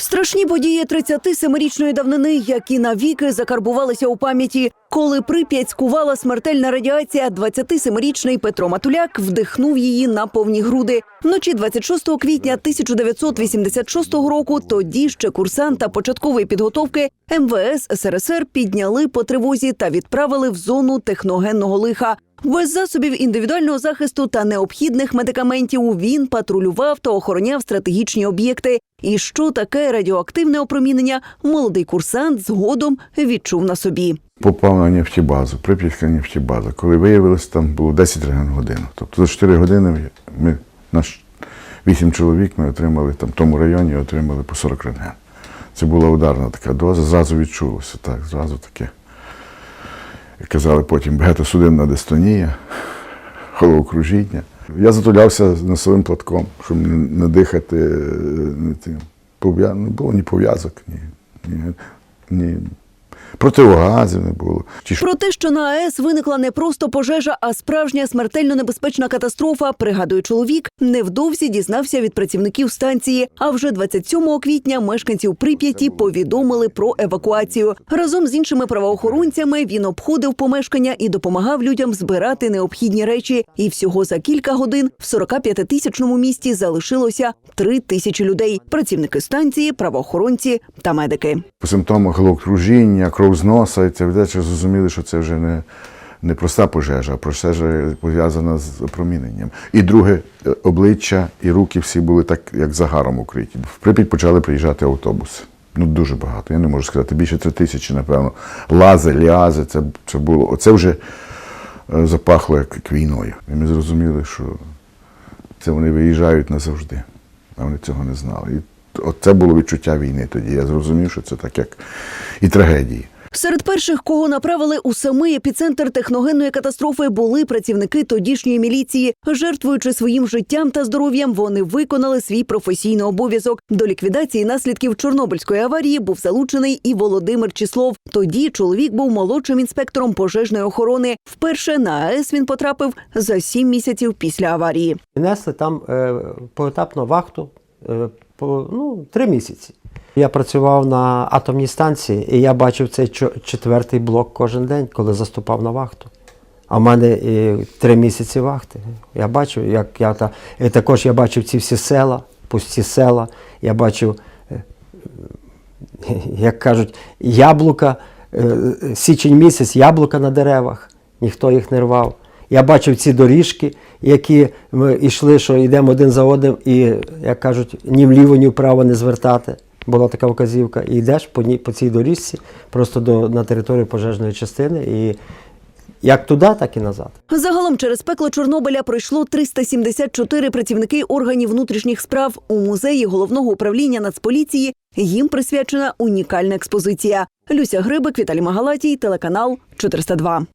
Страшні події 37-річної давнини, які навіки закарбувалися у пам'яті. Коли Прип'ять скувала смертельна радіація, 27-річний Петро Матуляк вдихнув її на повні груди. Вночі 26 квітня 1986 року тоді ще курсанта початкової підготовки МВС СРСР підняли по тривозі та відправили в зону техногенного лиха. Без засобів індивідуального захисту та необхідних медикаментів він патрулював та охороняв стратегічні об'єкти. І що таке радіоактивне опромінення, молодий курсант згодом відчув на собі. Попав на нефтебазу, Прип'ятська нефтебаза. Коли виявилось, там було 10 рентген годин. Тобто за 4 години ми, наш 8 чоловік ми отримали там в тому районі отримали по 40 рентген. Це була ударна така доза, зразу відчулося, так, зразу таке. Казали потім, багатосудинна дистонія, головокружіння. Я затулявся носовим платком, щоб не, дихати е. Не було ні пов'язок, ні, ні, ні противогазів не було. Що Про те, що на АЕС виникла не просто пожежа, а справжня смертельно небезпечна катастрофа, пригадує чоловік, невдовзі дізнався від працівників станції. А вже 27 квітня мешканців Прип'яті повідомили про евакуацію. Разом з іншими правоохоронцями він обходив помешкання і допомагав людям збирати необхідні речі. І всього за кілька годин в 45-тисячному місті залишилося три тисячі людей: працівники станції, правоохоронці та медики. по симптомах головокружіння, кров з носа, і це вдача зрозуміли, що це вже не, не проста пожежа, а пожежа пов'язана з опроміненням. І друге, е, обличчя і руки всі були так, як загаром укриті. В Прип'ять почали приїжджати автобуси. Ну, дуже багато. Я не можу сказати, більше три тисячі, напевно. Лази, ліази, це, це було. Оце вже е, запахло як війною. І ми зрозуміли, що це вони виїжджають назавжди. А вони цього не знали. І оце було відчуття війни тоді. Я зрозумів, що це так, як і трагедії. Серед перших, кого направили у самий епіцентр техногенної катастрофи, були працівники тодішньої міліції. Жертвуючи своїм життям та здоров'ям, вони виконали свій професійний обов'язок. До ліквідації наслідків Чорнобильської аварії був залучений і Володимир Числов. Тоді чоловік був молодшим інспектором пожежної охорони. Вперше на АЕС він потрапив за сім місяців після аварії. Несли там е, поетапно вахту е, по ну, три місяці. Я працював на атомній станції, і я бачив цей четвертий блок кожен день, коли заступав на вахту. А в мене і три місяці вахти. Я бачив, як я та і також я бачив ці всі села, пусті села. Я бачив, е, як кажуть, яблука, е, січень місяць, яблука на деревах, ніхто їх не рвав. Я бачив ці доріжки, які ми йшли, що йдемо один за одним, і, як кажуть, ні вліво, ні вправо не звертати. Була така вказівка. І йдеш по, ній, по цій доріжці, просто до, на територію пожежної частини. І як туди, так і назад. Загалом через пекло Чорнобиля пройшло 374 працівники органів внутрішніх справ у музеї головного управління Нацполіції. Їм присвячена унікальна експозиція. Люся Грибик, Віталій Магалатій, телеканал 402.